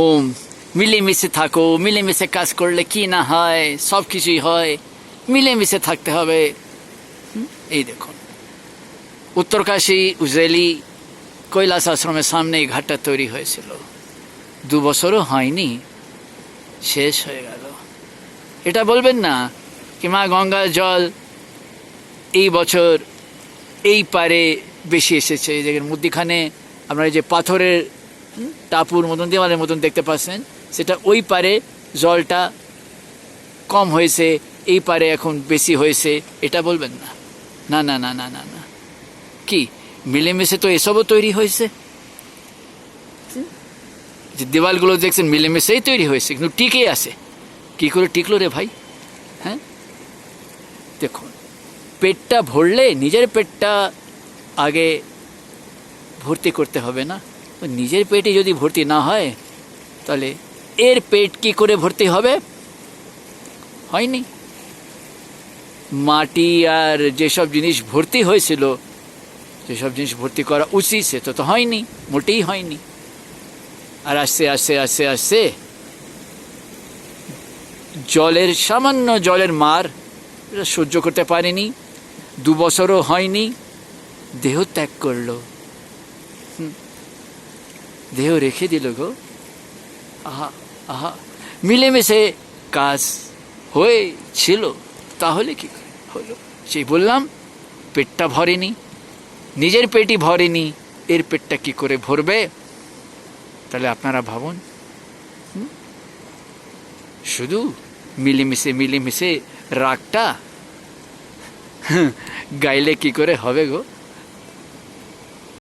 ও মিলেমিশে থাকো মিলেমিশে কাজ করলে কি না হয় সব কিছুই হয় মিলেমিশে থাকতে হবে এই দেখুন। উত্তরকাশী উজেলি কৈলাস আশ্রমের সামনে এই ঘাটটা তৈরি হয়েছিল। দু বছরও হয়নি, শেষ হয়ে গেল। এটা বলবেন না কি মা গঙ্গার জল এই বছর এই পারে বেশি এসেছে। এই দেখেন মধ্যিখানে আপনারা যে পাথরের টাপুর মতন, দেওয়ালের মতন দেখতে পাচ্ছেন। সেটা ওই পারে জলটা কম হয়েছে, এই পারে এখন বেশি হয়েছে, এটা বলবেন না। না না না না না না। কি, মিলেমিশে তো এসবও তৈরি হয়েছে? যে দেওয়ালগুলো দেখছেন, মিলেমিশেই তৈরি হয়েছে, কিন্তু টিকে আছে। কি করে টিকলো রে ভাই? হ্যাঁ? দেখুন, পেটটা ভরলে নিজের পেটটা আগে ভর্তি করতে হবে না? নিজের পেটে যদি ভর্তি না হয়, তাহলে এর পেট কি করে ভর্তি হবে? হয়নি। মাটি আর যেসব জিনিস ভর্তি হয়েছিল, যেসব জিনিস ভর্তি করা উচিত, সে তো তো হয়নি, মোটেই হয়নি। আর আস্তে আস্তে আস্তে আস্তে জলের, সামান্য জলের মার সহ্য করতে পারেনি, দু বছরও হয়নি, দেহ ত্যাগ করল। হুম। দেহ রেখে দিল গো। আহা আহা, মিলেমিশে কাজ হয়েছিল, তাহলে কি হলো? সেই বললাম, পেটটা ভরেনি, নিজের পেটই ভরেনি, এর পেটটা কি করে ভরবে? তাহলে আপনারা ভাবুন। শুধু মিলেমিশে মিলেমিশে রাগটা, গাইলে কি করে হবে গো?